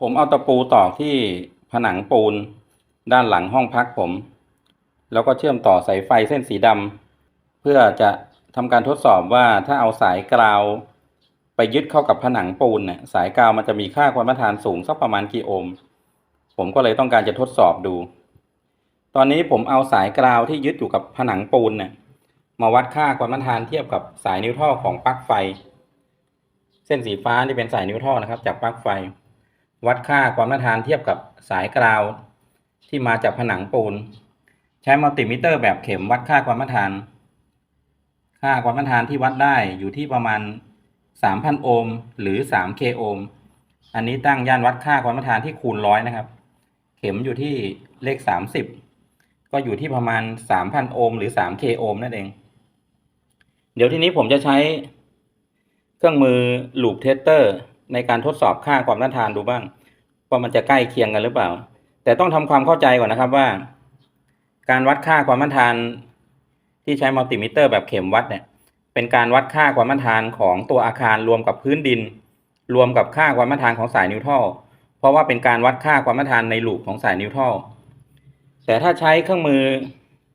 ผมเอาตะปูตอกที่ผนังปูน ด้านหลังห้องพักผม แล้วก็เชื่อมต่อสายไฟเส้นสีดำเพื่อจะทำการทดสอบว่าถ้าเอาสายกราว ไปยึดเข้ากับผนังปูนเนี่ยสายกาวมันจะมีค่าความต้านทานสูงสักประมาณกี่โอห์มผมก็เลยต้องการจะทดสอบดู ตอนนี้ผมเอาสายกราวที่ยึดอยู่กับผนังปูนเนี่ยมาวัดค่าความต้านทานเทียบกับสายนิ้วท่อของปลั๊กไฟ เส้นสีฟ้านี่เป็นสายนิ้วท่อนะครับ จากปลั๊กไฟ วัดค่าความต้านทานเทียบกับสายกราวที่มาจากผนังปูน ใช้มัลติมิเตอร์แบบเข็มวัดค่าความต้านทาน ค่าความต้านทานที่วัดได้อยู่ที่ประมาณ 3,000 โอห์มหรือ 3K โอห์มอันนี้ตั้งย่านวัดค่าความต้านทานที่คูณร้อยนะครับ เข็มอยู่ที่เลข 30 ก็อยู่ที่ประมาณ 3,000 โอห์มหรือ 3K โอห์มนั่นเอง เดี๋ยวทีนี้ผมจะใช้เครื่องมือลูปเทสเตอร์ ในการทดสอบค่าความต้านทานดูบ้างว่ามันจะใกล้เคียงกันหรือเปล่า แต่ต้องทำความเข้าใจก่อนนะครับว่า การวัดค่าความต้านทาน ที่ใช้มัลติมิเตอร์แบบเข็มวัดเนี่ยเป็นการวัดค่าความต้านทานของตัวอาคารรวมกับพื้นดิน รวมกับค่าความต้านทานของสายนิวทรัลเพราะว่าเป็นการวัดค่าความต้านทานในลูปของสายนิวทรัลแต่ถ้าใช้เครื่องมือ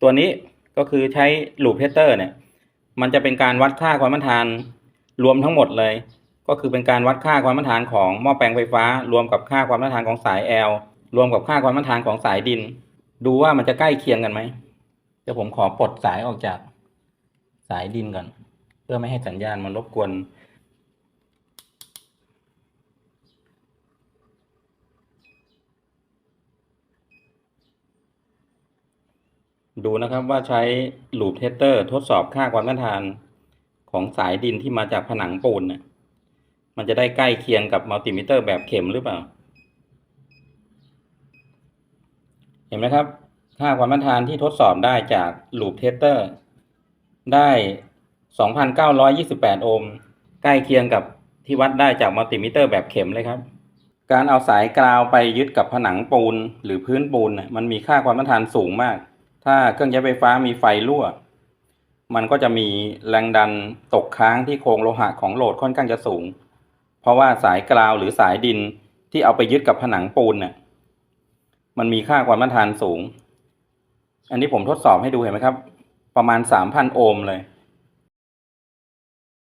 ตัวนี้ก็คือใช้ลูปเทสเตอร์เนี่ย มันจะเป็นการวัดค่าความต้านทานรวมทั้งหมดเลย ก็คือเป็นการวัดค่าความต้านทานของหม้อแปลงไฟฟ้า รวมกับค่าความต้านทานของสายแอลรวมกับค่าความต้านทานของสายดิน ดูว่ามันจะใกล้เคียงกันไหมเดี๋ยวผมขอปลดสายออกจากสายดินก่อน เพื่อไม่ให้สัญญาณมันรบกวน ดูนะครับว่าใช้ลูปเทสเตอร์ทดสอบค่าความต้านทานของสายดินที่มาจากผนังปูนเนี่ย มันจะได้ใกล้เคียงกับมัลติมิเตอร์แบบเข็มหรือเปล่า เห็นไหมครับ ค่าความต้านทานที่ทดสอบได้จากลูปเทสเตอร์ ได้ 2,928 โอห์ม ใกล้เคียงกับที่วัดได้จากมัลติมิเตอร์แบบเข็มเลยครับ การเอาสายกราวไปยึดกับผนังปูนหรือพื้นปูนมันมีค่าความต้านทานสูงมาก ถ้าเครื่องใช้ไฟฟ้ามีไฟรั่ว มันก็จะมีแรงดันตกค้างที่โครงโลหะของโหลดค่อนข้างจะสูง เพราะว่าสายกราวหรือสายดินที่เอาไปยึดกับผนังปูนเนี่ยมันมีค่าความต้านทานสูง อันนี้ผมทดสอบให้ดูเห็นไหมครับ ประมาณ 3,000 โอห์มเลย